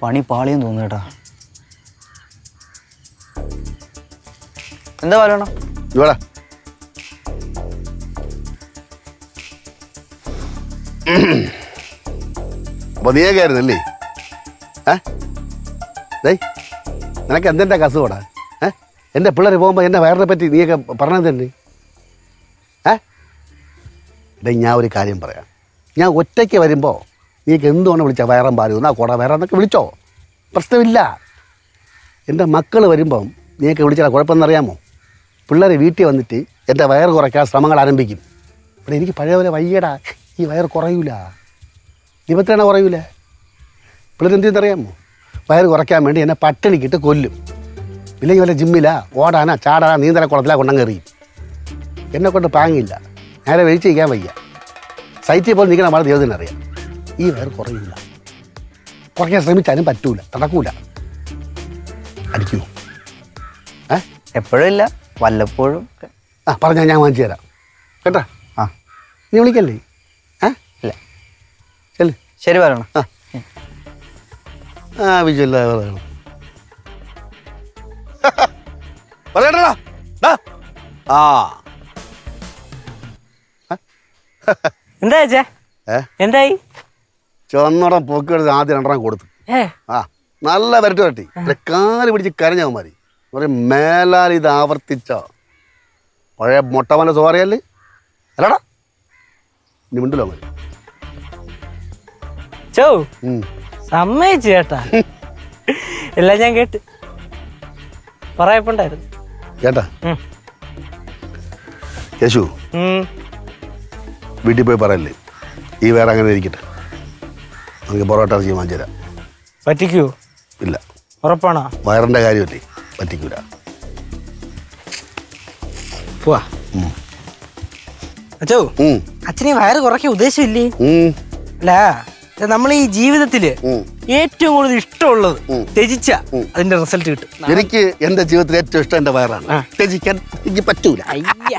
പണി പാളിയും തോന്നുന്നു എന്താ പറയണം ഇവിടെ പതിയേക്കായിരുന്നല്ലേ ഏയ് നിനക്ക് എന്തെന്റെ കസുകൂടാ ഏ? എന്റെ പിള്ളേർ പോകുമ്പോൾ എന്റെ വയറിനെ പറ്റി നീയൊക്കെ പറഞ്ഞത് തന്നെ ഏ? ഞാൻ ഒരു കാര്യം പറയാം. ഞാൻ ഒറ്റയ്ക്ക് വരുമ്പോൾ നീക്ക് എന്തുകൊണ്ട് വിളിച്ച? വയറം പാലും എന്നാ കൂടെ വയറെന്നൊക്കെ വിളിച്ചോ? പ്രശ്നമില്ല. എന്റെ മക്കൾ വരുമ്പം നീക്ക് വിളിച്ചാൽ കുഴപ്പമെന്നറിയാമോ? പിള്ളേർ വീട്ടിൽ വന്നിട്ട് എന്റെ വയറ് കുറയ്ക്കാൻ ശ്രമങ്ങൾ ആരംഭിക്കും. ഇവിടെ എനിക്ക് പഴയ പോലെ വയ്യടാ. ഈ വയറ് കുറയൂല. ദീപത്തിനാണ് കുറയൂല? പിള്ളേർ എന്ത് ചെയ്യുന്നറിയാമോ? വയറ് കുറയ്ക്കാൻ വേണ്ടി എന്നെ പട്ടിണിക്കിട്ട് കൊല്ലും. ഇല്ലെങ്കിൽ വല്ല ജിമ്മിലാ ഓടാനാ ചാടാനാ നീന്തല കുളത്തിലാ കൊണ്ടങ്ങെറിയും എന്നെ കൊണ്ട് പാങ്ങില്ല. നേരെ വെയിച്ച് ചെയ്യാൻ വയ്യ. സൈറ്റിൽ പോലും നിൽക്കണം വളരെ ദൈവത്തിനറിയാം. ഈ വയർ കുറയില്ല. കുറയ്ക്കാൻ ശ്രമിച്ചാലും പറ്റൂല നടക്കൂല. അടിക്കൂ. ഏ? എപ്പോഴും ഇല്ല വല്ലപ്പോഴും ആ പറഞ്ഞാൽ ഞാൻ വാങ്ങിച്ചു തരാം. കേട്ടാ? ആ. നീ വിളിക്കല്ലേ? ഏ? ഇല്ല. ചെല്ല്. ശരി പറയണം? ആ. ആ വിജയല്ല പറയണം. പറയണ്ടടാ ആ. എന്താ ചേ എന്തായി? ചുവന്നടം പൊക്കെടുത്ത് ആദ്യം രണ്ടെണ്ണം കൊടുത്തു. ആ നല്ല വരട്ട് വരട്ടി. കാൽ പിടിച്ച് കരഞ്ഞവന്മാരി പറയും മേലാൽ ഇത് ആവർത്തിച്ച. പഴയ മൊട്ടമല സോറിയല്ലേ അല്ലടാ. ഇനി മിണ്ടല്ലോ മതി ചോ. സമ്മതിച്ചു ചേട്ടാ. എല്ലാം ഞാൻ കേട്ട്. പറയപ്പുണ്ടായിരുന്നു. കേട്ടാ. യേശു. വീട്ടിൽ പോയി പറയല്ലേ? ഈ വേറെ അങ്ങനെ ഇരിക്കട്ടെ. നമുക്ക് പൊറോട്ട ഇറച്ചി വാങ്ങിച്ചു തരാം പറ്റിക്കൂ? ഇല്ല. ഉറപ്പാണോ? വയറിന്റെ കാര്യമല്ലേ? പറ്റിക്കൂല. പോവാ. അച്ഛോ ഉം. അച്ഛനെ വയറ് കുറയ്ക്കാൻ ഉദ്ദേശമില്ലേ? ഉം. അല്ല നമ്മൾ ഈ ജീവിതത്തിൽ ഉം. ഏറ്റവും കൂടുതൽ ഇഷ്ടമുള്ളത് ഉം. ത്യജിച്ച അതിന്റെ റിസൾട്ട് കിട്ടും. എനിക്ക് എന്റെ ജീവിതത്തിൽ ഏറ്റവും ഇഷ്ടം എന്റെ വയറാണ്. ആ. ത്യജിക്കാൻ എനിക്ക് പറ്റൂല. അയ്യ.